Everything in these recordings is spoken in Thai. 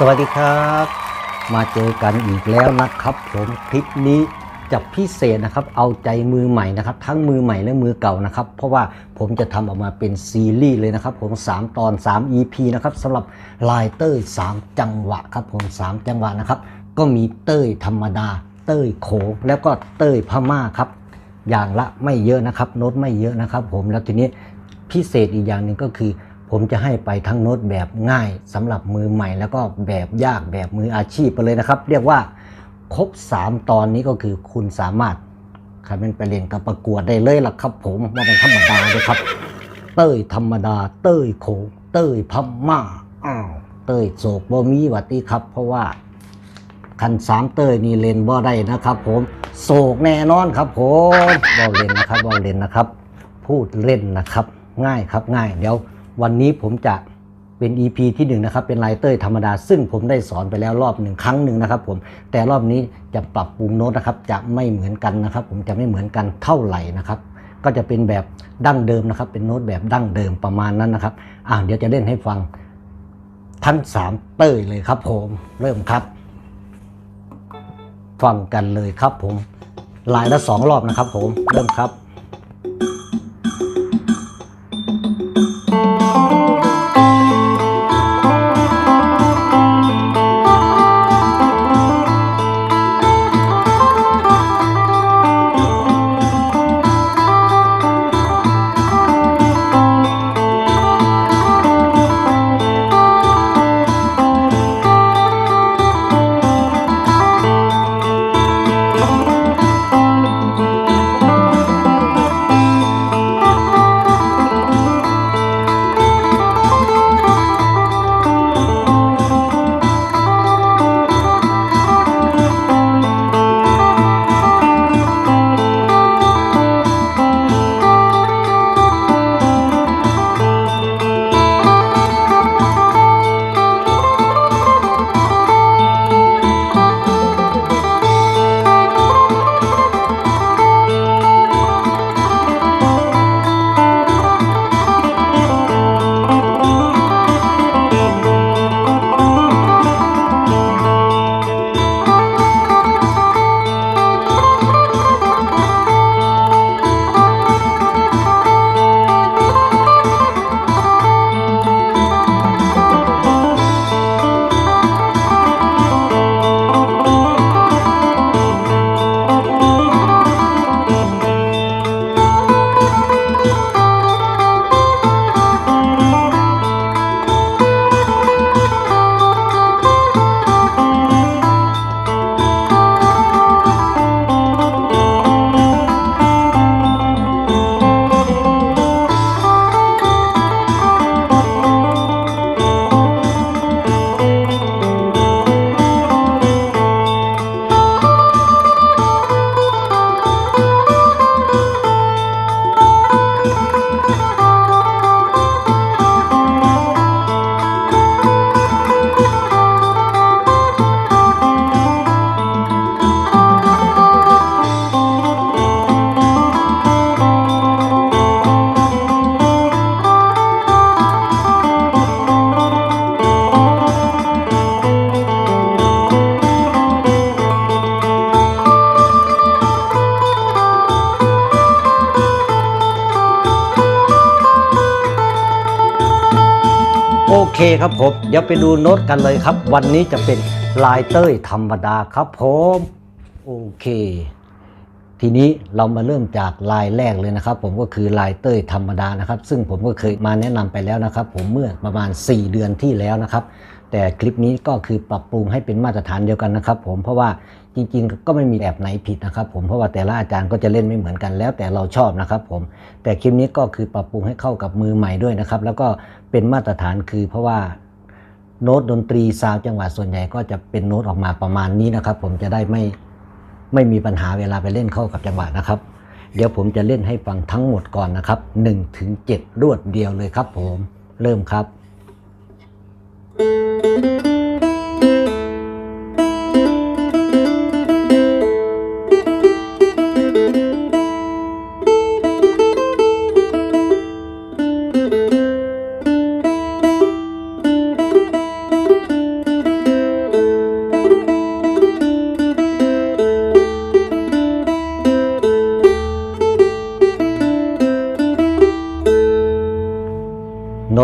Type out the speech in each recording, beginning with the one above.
สวัสดีครับ มาเจอกันอีกแล้วนะครับ ผมคลิปนี้จะพิเศษนะครับ เอาใจมือใหม่นะครับ ทั้งมือใหม่และมือเก่านะครับ เพราะว่าผมจะทำออกมาเป็นซีรีส์เลยนะครับ ผม 3 ตอน 3 EP นะครับสำหรับลายเต้ย 3 จังหวะครับ ผม 3 จังหวะนะครับ ก็มีเต้ยธรรมดา เต้ยโขงแล้วก็เต้ยพม่าครับ อย่างละไม่เยอะนะครับโน้ตไม่เยอะนะครับ ผมแล้วทีนี้พิเศษอีกอย่างหนึ่งก็คือ ผมจะให้ไปทั้งโน้ตแบบง่ายสำหรับมือใหม่ แล้วก็แบบยากแบบมืออาชีพไปเลยนะครับ เรียกว่าครบ 3 ตอนนี้ก็คือคุณสามารถใครเป็นไปเรียนกับประกวดได้เลยล่ะครับ ผมว่าเป็นธรรมดาเลยครับ เต้ยธรรมดา เต้ยโขงเต้ยพม่าอ้าวเต้ยโศกบ่มีวัดดีครับ เพราะว่าคันสามเต้ยนี่เล่นบ่ได้นะครับ ผมโศกแน่นอนครับ ผมบ่เล่นนะครับบ่เล่นนะครับ พูดเล่นนะครับ ง่ายครับง่ายเดี๋ยว วันนี้ผมจะเป็น EP ที่หนึ่งนะครับเป็นไลเตอร์ธรรมดา ซึ่งผมได้สอนไปแล้วรอบหนึ่งครั้งหนึ่งนะครับผมแต่รอบนี้จะปรับปรุงโน้ตนะครับ จะไม่เหมือนกันนะครับ ผมจะไม่เหมือนกันเท่าไหร่นะครับ ก็จะเป็นแบบดั้งเดิมนะครับ เป็นโน้ตแบบดั้งเดิมประมาณนั้นนะครับอ่าเดี๋ยวจะเล่นให้ฟังทั้งสามเต้ยเลยครับผมเริ่มครับ ฟังกันเลยครับผมลายละสองรอบนะครับผมเริ่มครับ เคครับผม เดี๋ยวไปดูโน้ตกันเลยครับ วันนี้จะเป็นลายเต้ยธรรมดาครับผมโอเค ทีนี้เรามาเริ่มจากลายแรกเลยนะครับ ผมก็คือลายเต้ยธรรมดานะครับ ซึ่งผมก็เคยมาแนะนำไปแล้วนะครับ ผมเมื่อประมาณ 4 เดือนที่แล้วนะครับ แต่คลิปนี้ก็คือปรับปรุงให้เป็นมาตรฐานเดียวกันนะครับ ผมเพราะว่าจริงๆ ก็ไม่มีแบบไหนผิดนะครับ ผมเพราะว่าแต่ละอาจารย์ก็จะเล่นไม่เหมือนกันแล้วแต่เราชอบนะครับ ผมแต่คลิปนี้ก็คือปรับปรุงให้เข้ากับมือใหม่ด้วยนะครับ แล้วก็เป็นมาตรฐานคือเพราะว่าโน้ตดนตรีซาวจังหวะส่วนใหญ่ก็จะเป็นโน้ตออกมาประมาณนี้นะครับ ผมจะได้ไม่ไม่มีปัญหาเวลาไปเล่นเข้ากับจังหวะนะครับ เดี๋ยวผมจะเล่นให้ฟังทั้งหมดก่อนนะครับ1ถึง7รวดเดียวเลยครับ ผมเริ่มครับ「Música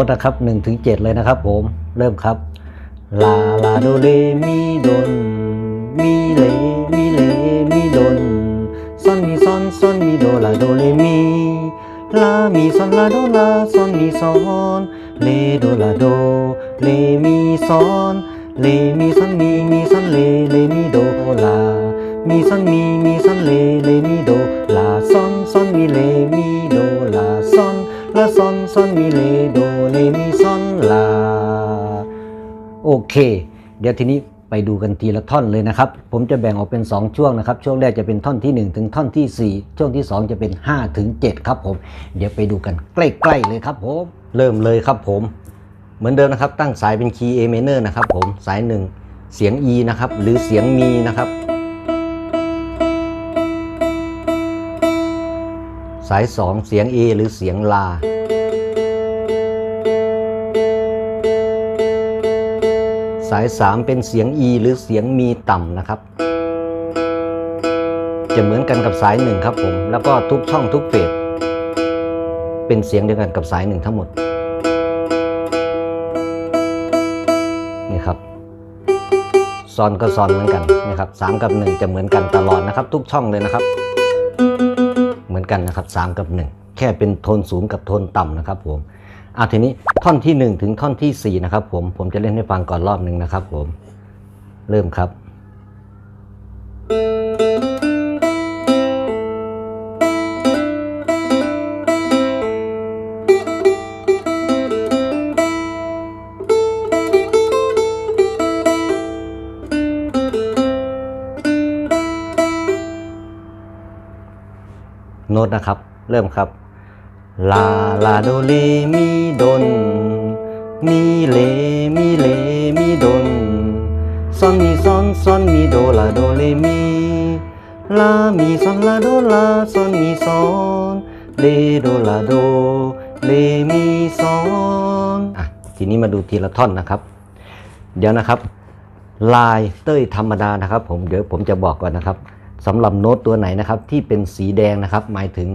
ตนะครับ1ถึง7เลยนะครับผมเริ่มครับลาลาโดเรมีโดนมีเลมีเลมีโดนซอนมีซอนซอนมีโดลาโดเรมีลา มีซอนลาโดลาซอนมีซอนเลโดลาโดเลมีซอนเลมีซอนมีมีซอนเลเลมีโดลา มีซอนมีมีซอนเลเลมีโดลาซอนซอนมีเลมีโดลาซอนลาซอนซอนมีเลโด มีซอนลา โอเค เดี๋ยวทีนี้ไปดูกันทีละท่อนเลยนะครับ ผมจะแบ่งออกเป็น 2 ช่วงนะครับ ช่วงแรกจะเป็นท่อนที่ 1 ถึงท่อนที่ 4 ช่วงที่ 2 จะเป็น 5 ถึง 7 ครับผม เดี๋ยวไปดูกันใกล้ๆเลยครับผม เริ่มเลยครับผม เหมือนเดิมนะครับ ตั้งสายเป็นคีย์ A minor นะครับผม สาย 1 เสียง E นะครับ หรือเสียงมีนะครับ สาย 2 เสียง A หรือเสียงลาาย3เป็นเสียง E หรือเสียงมีต่ำนะครับ จะเหมือนกันกับสาย1ครับผม แล้วก็ทุกช่องทุกเฟสเป็นเสียงเดียวกันกับสาย1ทั้งหมด นี่ครับซอนก็ซอนเหมือนกันนะครับสามกับ 1 จะเหมือนกันตลอดนะครับ ทุกช่องเลยนะครับ เหมือนกันนะครับ3กับ 1 แค่เป็นโทนสูงกับโทนต่ำนะครับผม เอะทีนี้ท่อนที่ 1 ถึงท่อนที่ 4 นะครับผมผมจะเล่นให้ฟังก่อนรอบหนึ่งนะครับ ผมเริ่มครับ โน้ตนะครับ เริ่มครับ ลาลาโดเลมีโดน มีเลมีเลมีโดนซอนมีซอนซอนมีโดลาโดเลมีลามีซอนลาโดลาซอนมีซอนเลโดลาโดเลมีซอนอะทีนี้มาดูทีละท่อนนะครับ เดี๋ยวนะครับ ลายเต้ยธรรมดานะครับ ผมเดี๋ยวผมจะบอกก่อนนะครับสำหรับโน้ตตัวไหนนะครับที่เป็นสีแดงนะครับ หมายถึง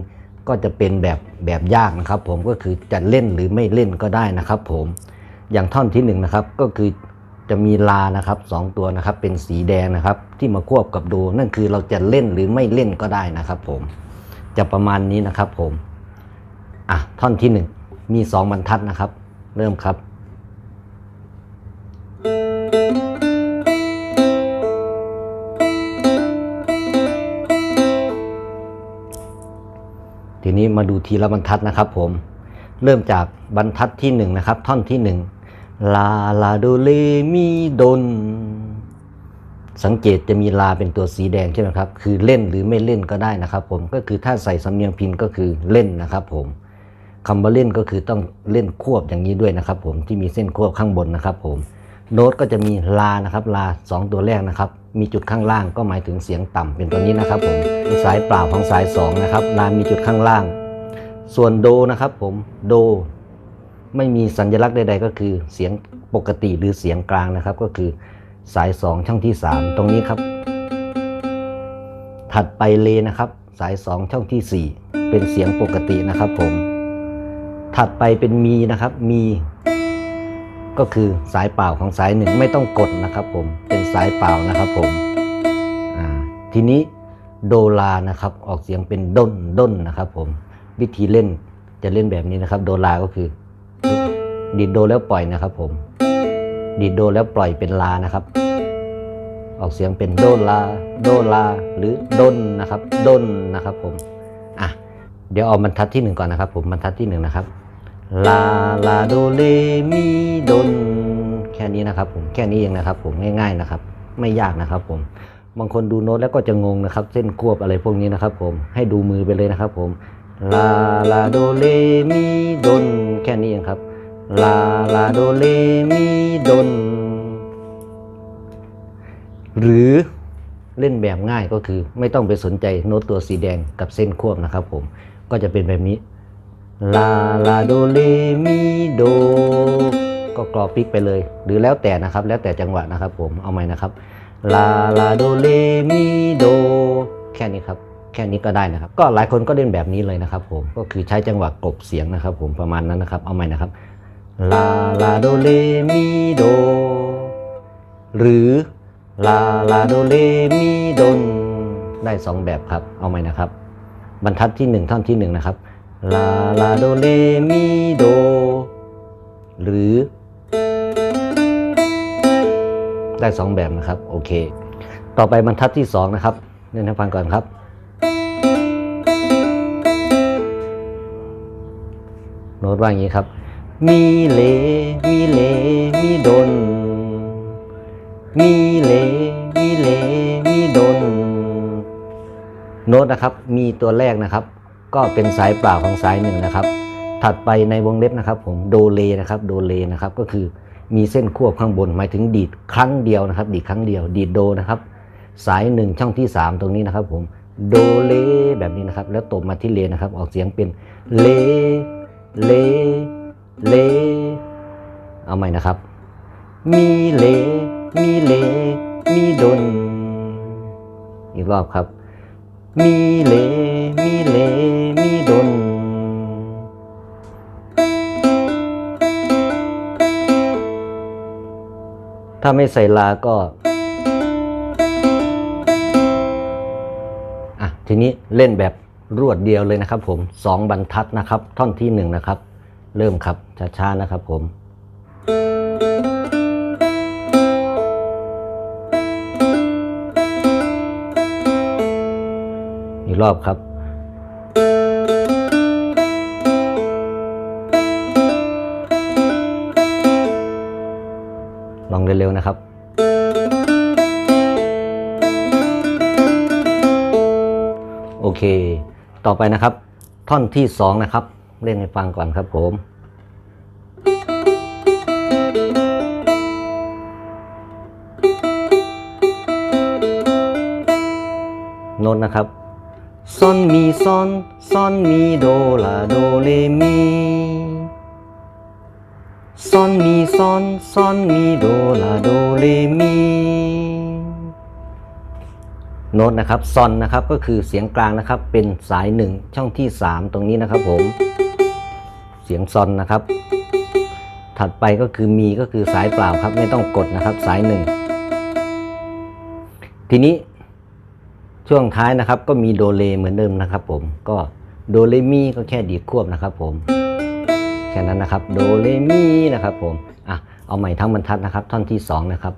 ก็จะเป็นแบบแบบยากนะครับ ผมก็คือจะเล่นหรือไม่เล่นก็ได้นะครับ ผมอย่างท่อนที่หนึ่งนะครับก็คือจะมีลานะครับสองตัวนะครับ เป็นสีแดงนะครับ ที่มาควบกับโดนั่นคือเราจะเล่นหรือไม่เล่นก็ได้นะครับ ผมจะประมาณนี้นะครับผมอะท่อนที่หนึ่งมีสองบรรทัดนะครับ เริ่มครับทีนี้ มาดูทีละบรรทัดนะครับผม เริ่มจากบรรทัดที่หนึ่งนะครับ ท่อนที่หนึ่งลาลาโดเลมีโดน สังเกตจะมีลาเป็นตัวสีแดงใช่ไหมครับ คือเล่นหรือไม่เล่นก็ได้นะครับ ผม ก็คือถ้าใส่สำเนียงพินก็คือเล่นนะครับ ผมคำว่าเล่นก็คือต้องเล่นควบอย่างนี้ด้วยนะครับ ผม ที่มีเส้นควบข้างบนนะครับ ผม โน้ตก็จะมีลานะครับ ลาสองตัวแรกนะครับ มีจุดข้างล่างก็หมายถึงเสียงต่ำเป็นตัวนี้นะครับ ผม สายเปล่าของสายสองนะครับ ลา มีจุดข้างล่าง ส่วนโดนะครับผมโด ไม่มีสัญลักษณ์ใด ๆ ก็คือเสียงปกติหรือเสียงกลางนะครับ ก็คือสาย 2 ช่องที่ 3 ตรงนี้ครับ ถัดไปเลนะครับ สาย 2 ช่องที่ 4 เป็นเสียงปกตินะครับผม ถัดไปเป็นมีนะครับมี ก็คือสายเปล่าของสายหนึ่งไม่ต้องกดนะครับ ผมเป็นสายเปล่านะครับผมทีนี้โดลานะครับออกเสียงเป็นด้นด้นนะครับผม วิธีเล่นจะเล่นแบบนี้นะครับ โดลาก็คือ ดีดโดแล้วปล่อยนะครับ ผม ดีดโดแล้วปล่อยเป็นลานะครับ ออกเสียงเป็นโดลา โดลา หรือด้นนะครับด้นนะครับ ผมอะเดี๋ยวเอาบรรทัดที่หนึ่งก่อนนะครับ ผมบรรทัดที่หนึ่งนะครับลาลาโดเลมีดนแค่นี้นะครับ ผมแค่นี้เองนะครับ ผมง่าย ๆนะครับ ไม่ยากนะครับ ผมบางคนดูโน้ตแล้วก็จะงงนะครับ เส้นควบอะไรพวกนี้นะครับ ผมให้ดูมือไปเลยนะครับ ผม ลาลาโดเลมีดนแค่นี้เองครับ ลาลาโดเลมีดน หรือเล่นแบบง่ายก็คือไม่ต้องไปสนใจโน้ตตัวสีแดงกับเส้นควบนะครับผมก็จะเป็นแบบนี้ ลาลาโดเลมีโด ก็กรอปิกไปเลย หรือแล้วแต่นะครับ แล้วแต่จังหวะนะครับผมเอาใหม่นะครับ ลาลาโดเลมีโด แค่นี้ครับ แค่นี้ก็ได้นะครับ ก็หลายคนก็เล่นแบบนี้เลยนะครับ ผมก็คือใช้จังหวะกลบเสียงนะครับ ผมประมาณนั้นนะครับ เอาใหม่นะครับลาลาโดเลมีโดหรือลาลาโดเลมีดนได้สองแบบครับ เอาใหม่นะครับ บรรทัดที่หนึ่งท่อนที่หนึ่งนะครับลาลาโดเลมีโดหรือ ได้สองแบบนะครับ โอเค ต่อไปบรรทัดที่สองนะครับเล่นให้ฟังก่อนครับ โน้ตว่าอย่างนี้ครับ มีเลมีเลมีดน มีเลมีเลมีดน โน้ตนะครับ มีตัวแรกนะครับ ก็เป็นสายเปล่าของสายหนึ่งนะครับ ถัดไปในวงเล็บนะครับ ผมโดเลนะครับโดเลนะครับก็คือมีเส้นควบข้างบนหมายถึงดีดครั้งเดียวนะครับ ดีดครั้งเดียว ดีดโดนะครับ สายหนึ่งช่องที่สามตรงนี้นะครับ ผมโดเลแบบนี้นะครับ แล้วตบมาที่เลนะครับ ออกเสียงเป็นเล เล เล เอาใหม่นะครับ มีเล มีเล มีดน อีกรอบครับ มีเล มีเล มีดนถ้าไม่ใส่ลาก็อะทีนี้เล่นแบบ รวดเดียวเลยนะครับผมสองบรรทัดนะครับ ท่อนที่หนึ่งนะครับ เริ่มครับช้าๆนะครับผม อีกรอบครับ ต่อไปนะครับ ท่อนที่สองนะครับ เล่นให้ฟังก่อนครับผมโน้ตนะครับซอนมีซอนซอนมีโดลาโดเลมีซอนมีซอนซอนมีโดลาโดเลมี โน้ตนะครับซอนนะครับก็คือเสียงกลางนะครับเป็นสายหนึ่งช่องที่ 3 ตรงนี้นะครับผม เสียงซอนนะครับ ถัดไปก็คือมีก็คือสายเปล่าครับไม่ต้องกดนะครับสายหนึ่งทีนี้ช่วงท้ายนะครับก็มีโดเลเหมือนเดิมนะครับผมก็โดเลมีก็แค่ดีควบนะครับผมแค่นั้นนะครับโดเลมีนะครับผมอะเอาใหม่ทั้งบรรทัดนะครับ ท่อนที่สองนะครับ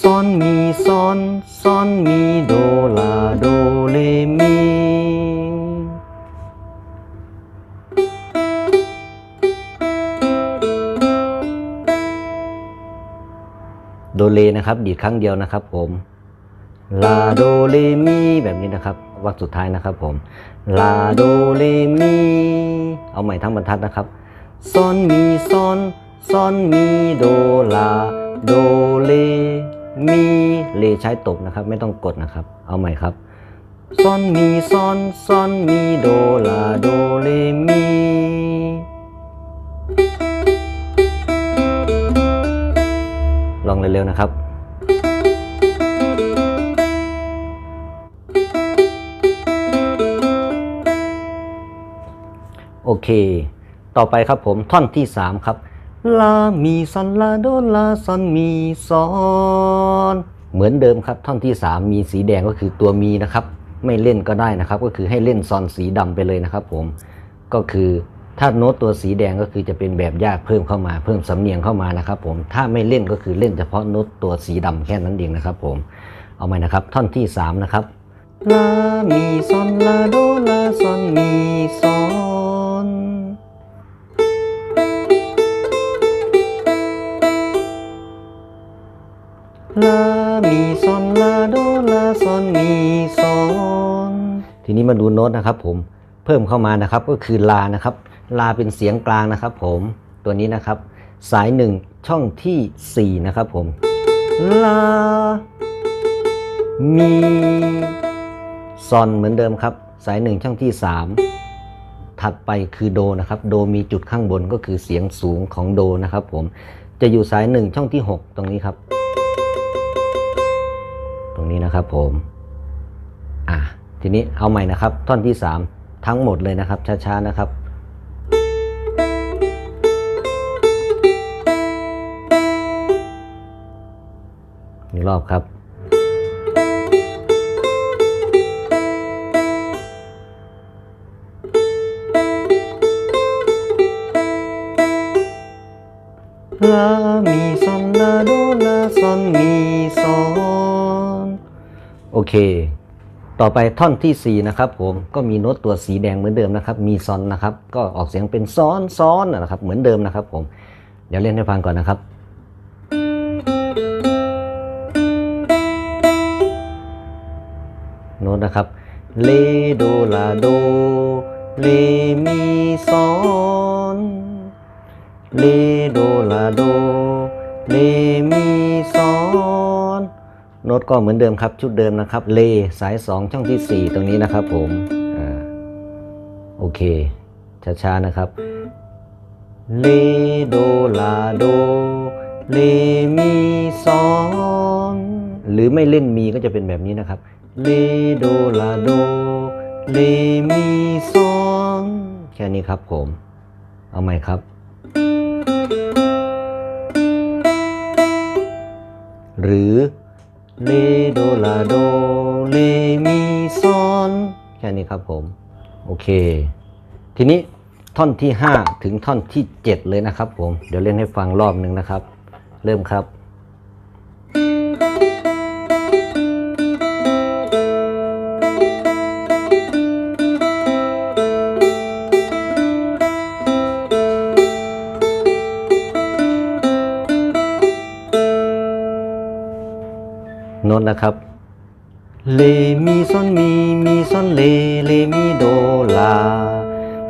ซอนมีซอนซอนมีโดลาโดเลมีโดเลนะครับดีดครั้งเดียวนะครับผมลาโดเลมีแบบนี้นะครับวรรคสุดท้ายนะครับผมลาโดเลมีเอาใหม่ทั้งบรรทัดนะครับซอนมีซอนซอนมีโดลาโดเล มีเลใช้ตบนะครับ ไม่ต้องกดนะครับ เอาใหม่ครับซอนมีซอนซอนมีโดลาโดเลมีลองเร็วๆนะครับโอเค ต่อไปครับผมท่อนที่ 3 ครับ ลา มีซอนลาโดลาซอนมีซอน เหมือนเดิมครับท่อนที่ 3 มีสีแดงก็คือตัวมีนะครับ ไม่เล่นก็ได้นะครับ ก็คือให้เล่นซอนสีดำไปเลยนะครับ ผมก็คือถ้าโน้ตตัวสีแดงก็คือจะเป็นแบบยากเพิ่มเข้ามาเพิ่มสำเนียงเข้ามานะครับ ผมถ้าไม่เล่นก็คือเล่นเฉพาะโน้ตตัวสีดำแค่นั้นเองนะครับ ผมเอาใหม่นะครับ ท่อนที่ 3 นะครับลามีซอนลาโดลาซอนมีซอนลา มีซอนลาโดลาซอนมีซอนทีนี้มาดูโน้ตนะครับผมเพิ่มเข้ามานะครับก็คือลานะครับ ลาเป็นเสียงกลางนะครับ ผมตัวนี้นะครับ สายหนึ่งช่องทีสี่4นะครับผมลา มีซอนเหมือนเดิมครับ สายหนึ่งช่องที่ 3 ถัดไปคือโดนะครับ โดมีจุดข้างบนก็คือเสียงสูงของโดนะครับ ผมจะอยู่สายหนึ่งช่องที่ 6 ตรงนี้ครับ นี้นะครับ ผมอะทีนี้เอาใหม่นะครับ ท่อนที่ 3 ทั้งหมดเลยนะครับ ช้าๆนะครับอีกรอบครับ ลา มีซอนลาโดลาซอน มี เค ต่อไปท่อนที่ 4 นะครับผมก็มีโน้ตตัวสีแดงเหมือนเดิมนะครับ มีซอนนะครับ ก็ออกเสียงเป็นซ้อนซ้อนนะครับ เหมือนเดิมนะครับผม เดี๋ยวเล่นให้ฟังก่อนนะครับโน้ตนะครับเลโดลาโดเลมีซอนเลโดลาโดเลมีซอน โน้ตก็เหมือนเดิมครับ ชุดเดิมนะครับ เลสาย 2 ช่องที่ 4 ตรงนี้นะครับผมอโอเค ช้าๆนะครับ เลโดลาโด เลมีซอนหรือไม่เล่นมีก็จะเป็นแบบนี้นะครับ เลโดลาโด เลมีซอนแค่นี้ครับผม เอาใหม่ครับหรือ เลโดลาโดเลมีซอนแค่นี้ครับผม โอเค ทีนี้ท่อนที่ 5 ถึงท่อนที่ 7 เลยนะครับผม เดี๋ยวเล่นให้ฟังรอบหนึ่งนะครับ เริ่มครับ นะครับเลมีซอนมีมีซอนเลเลมีโดลา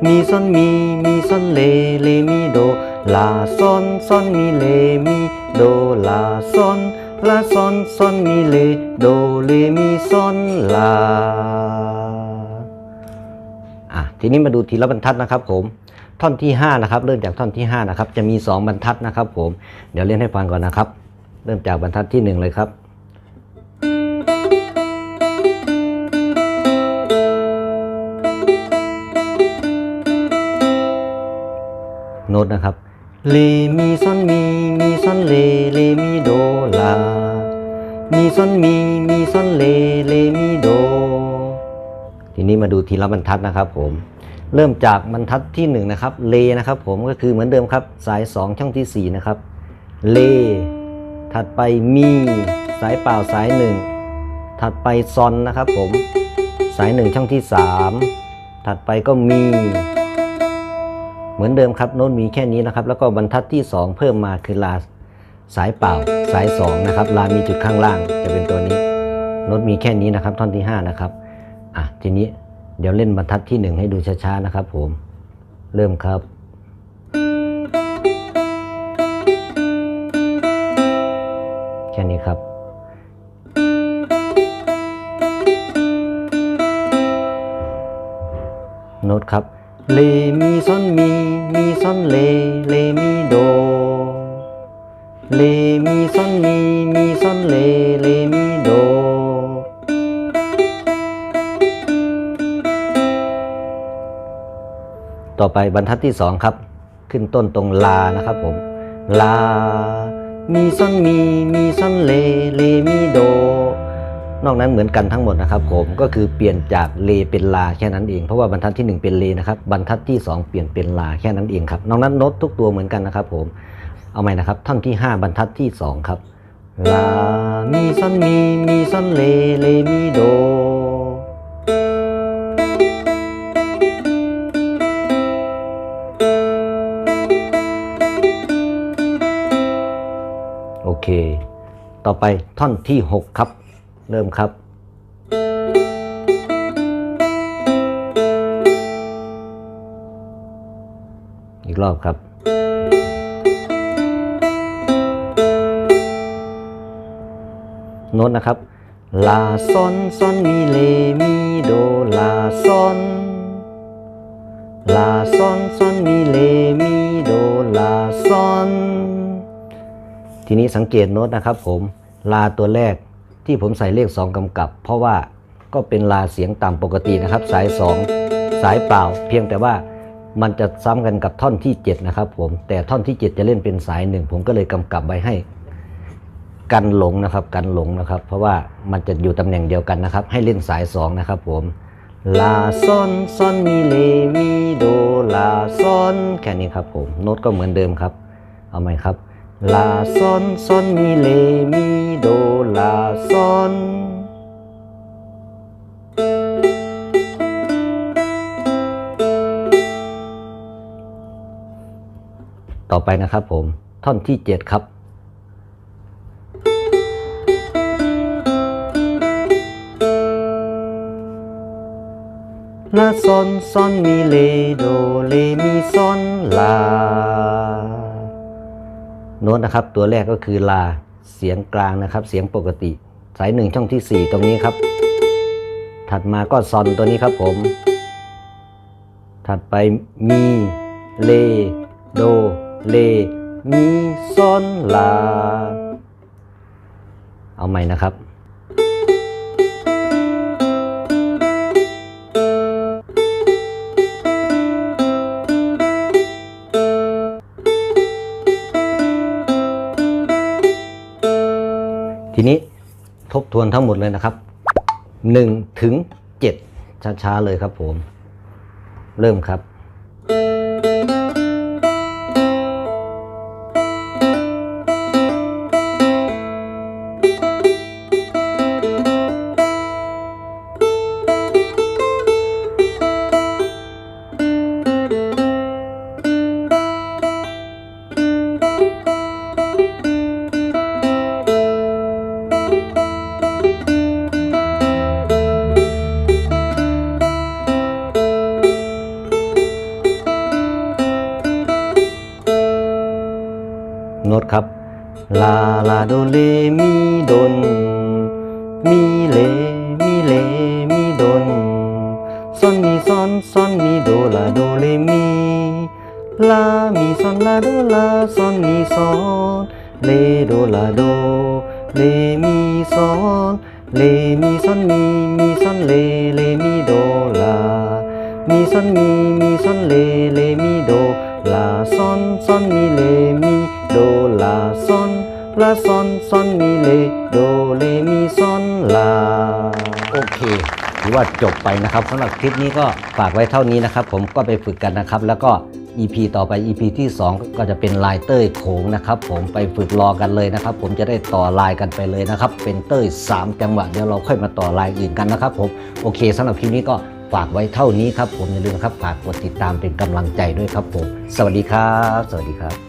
มีซอนมีมีซอนเลเลมีโดลาซอนซอนมีเลมีโดลาซอนลาซอนซอนมีเลโดเลมีซอนลาอะทีนี้มาดูทีละบรรทัดนะครับผมท่อนที่5นะครับเริ่มจากท่อนที่5นะครับจะมี 2 บรรทัดนะครับผมเดี๋ยวเล่นให้ฟังก่อนนะครับ เริ่มจากบรรทัดที่ 1 เลยครับ น้ตนะครับเลมีซอนมีมีซอนเลเลมีโดลา มีซอนมีมีซอนเลเลมีโด ทีนี้มาดูทีละบรรทัดนะครับผมเริ่มจากบรรทัดที่1นะครับเลนะครับผมก็คือเหมือนเดิมครับสาย 2 ช่องทีสี่4 นะครับเลถัดไปมีสายเปล่าสาย 1 ถัดไปซอนนะครับผมสาย 1 ช่องที่ 3 ถัดไปก็มี เหมือนเดิมครับโน้ตมีแค่นี้นะครับ แล้วก็บรรทัดที่ 2 เพิ่มมาคือลาสายเป่าสาย 2 นะครับ ลามีจุดข้างล่างจะเป็นตัวนี้โน้ตมีแค่นี้นะครับ ท่อนที่ 5 นะครับอะทีนี้เดี๋ยวเล่นบรรทัดที่ 1 ให้ดูช้าๆนะครับผมเริ่มครับแค่นี้ครับโน้ตครับ เลมีซอนมีมีซอนเลเลมีโด เลมีซอนมีมีซอนเลเลมีโด ต่อไปบรรทัดที่สองครับ ขึ้นต้นตรงลานะครับผมลา มีซอนมีมีซอนเลเลมีโด นอกนั้นเหมือนกันทั้งหมดนะครับผมก็คือเปลี่ยนจากเลเป็นลาแค่นั้นเองเพราะว่าบรรทัดที่ 1 เป็นเลนะครับบรรทัดที่ 2 เปลี่ยนเป็นลาแค่นั้นเองครับนอกนั้นโน้ตทุกตัวเหมือนกันนะครับผมเอาใหม่นะครับท่อนที่ 5 บรรทัดที่ 2 ครับลามีซอนมีมีซอนเลเลมีโดโอเค ต่อไปท่อนที่ 6 ครับ เริ่มครับ อีกรอบครับโน้ตนะครับ ลาซอนซอนมีเลมีโดลาซอนลาซอนซอนมีเลมีโดลาซอนทีนี้สังเกตโน้ตนะครับผม ลาตัวแรก ที่ผมใส่เลข 2 กำกับ เพราะว่าก็เป็นลาเสียงต่ำปกตินะครับ สาย 2 สายเปล่า เพียงแต่ว่ามันจะซ้ำกันกับท่อนที่ 7 นะครับผม แต่ท่อนที่ 7 จะเล่นเป็นสายหนึ่งผมก็เลยกำกับไว้ให้ กันหลงนะครับ กันหลงนะครับ เพราะว่ามันจะอยู่ตำแหน่งเดียวกันนะครับ ให้เล่นสาย 2 นะครับผมลาซอนซอนมีเลมีโดลาซอนแค่นี้ครับผมโน้ตก็เหมือนเดิมครับ เอาไหมครับลาซอนซอนมีเลมีโด ลาซอนต่อไปนะครับผม ท่อนที่ 7 ครับ ลาซอนซอนมีเลโดเลมีซอนลา โน้ตนะครับตัวแรกก็คือลา เสียงกลางนะครับ เสียงปกติ สายหนึ่งช่องที่ 4 ตรงนี้ครับ ถัดมาก็ซอนตัวนี้ครับผม ถัดไปมีเลโดเลมีซอนลา เอาใหม่นะครับ วนทั้งหมดเลยนะครับ1ถึง7ช้าๆเลยครับผม เริ่มครับาลาโดเลมีโดนมีเลมีเลมีโดนซอนมีซอนซอนมีโดลาโดเลมีลามีซอนลาโดลาซอนมีซอนเลโดล ลาซอนซอนมีเลโดลาซอนลาซอนซอนมีเลโดเลมีซอนลา โอเคถือว่าจบไปนะครับสำหรับคลิปนี้ก็ฝากไว้เท่านี้นะครับ ผมก็ไปฝึกกันนะครับ แล้วก็ EP ต่อไป EP ที่ 2 ก็จะเป็นลายเต้ยโขงนะครับ ผมไปฝึกรอกันเลยนะครับ ผมจะได้ต่อลายกันไปเลยนะครับ เป็นเต้ย 3 จังหวะเดี๋ยวเราค่อยมาต่อลายอื่นกันนะครับ ผมโอเคสำหรับคลิปนี้ก็ฝากไว้เท่านี้ครับ ผมอย่าลืมครับฝากกดติดตามเป็นกำลังใจด้วยครับผม สวัสดีครับ สวัสดีครับ